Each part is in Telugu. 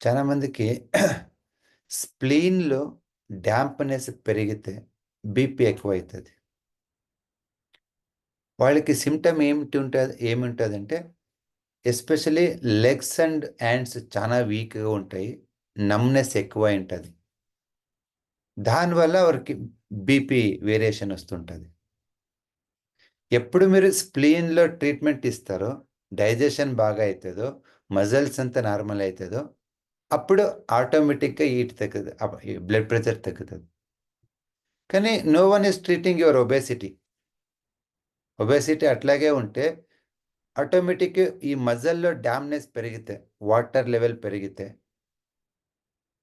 చాలా మందికి స్ప్లీన్‌లో డ్యాంప్నెస్ పెరిగితే బీపీ ఎక్కువైతది. వాళ్ళకి సిమ్టమ్ ఏమిటి ఉంటది ఏముంటుందంటే ఎస్పెషల్లీ లెగ్స్ అండ్ హ్యాండ్స్ చాలా వీక్‌గా ఉంటాయి. నమ్‌నెస్ ఎక్కువ ఉంటుంది దానివల్ల వారికి బీపీ వేరియేషన్ వస్తుంటుంది ఎప్పుడు మీరు స్ప్లీన్‌లో ట్రీట్మెంట్ ఇస్తారో, డైజెషన్ బాగా అవుతుందో మజిల్స్ అంతా నార్మల్ అవుతుందో అప్పుడు ఆటోమేటిక్‌గా ఈట్ తగ్గదు. బ్లడ్ ప్రెషర్ తగ్గుతుంది కానీ no one is treating your obesity. Obesity అట్లాగే ఉంటే ఆటోమేటిక్ ఈ మజల్లో డామ్‌నెస్ పెరిగితే, వాటర్ లెవెల్ పెరిగితే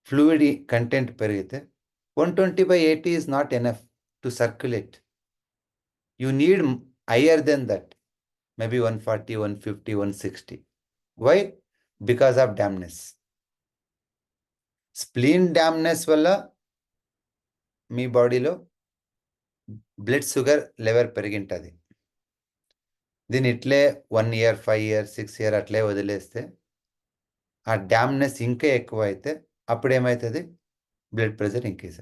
ఫ్లూయిడ్ కంటెంట్ పెరిగితే 120/80 is not enough to circulate. You need higher than that. Maybe 140, 150, 160. Why? Because of dampness. Spleen dampness వల్ల మీ బాడీలో బ్లడ్ షుగర్ లెవెల్ పెరిగింటుంది దీన్ని ఇట్లే one year, five year, six year అట్లే వదిలేస్తే ఆ డ్యామ్నెస్ ఇంకా ఎక్కువ అయితే అప్పుడు ఏమవుతుంది బ్లడ్ ప్రెషర్ ఇంక్రీజ్.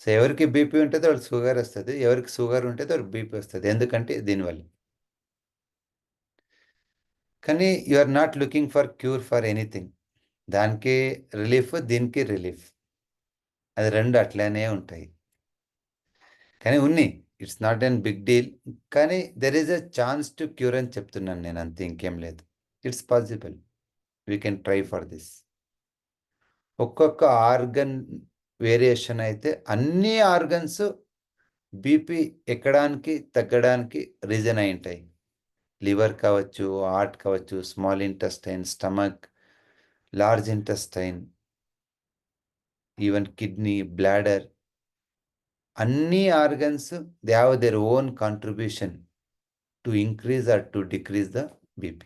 సో, ఎవరికి బీపీ ఉంటుందో వాళ్ళకి షుగర్ వస్తుంది ఎవరికి షుగర్ ఉంటుందో వాళ్ళకి బీపీ వస్తుంది ఎందుకంటే దీనివల్ల. కానీ you are not looking for cure for anything. దానికి రిలీఫ్, దీనికి రిలీఫ్. అది రెండు అట్లనే ఉంటాయి. కానీ ఉన్నాయి. It's not an big deal. కానీ there is a chance to cure అని చెప్తున్నాను నేను అంతే ఇంకేం లేదు. It's possible. We can try for this. ఒక్కొక్క ఆర్గన్ వేరియేషన్ అయితే అన్ని ఆర్గన్స్ బీపీ ఎక్కడానికి, తగ్గడానికి రీజన్ అయి ఉంటాయి. లివర్ కావచ్చు, హార్ట్ కావచ్చు, small intestine, stomach, large intestine, even kidney, bladder, any organs, they have their own contribution to increase or to decrease the BP.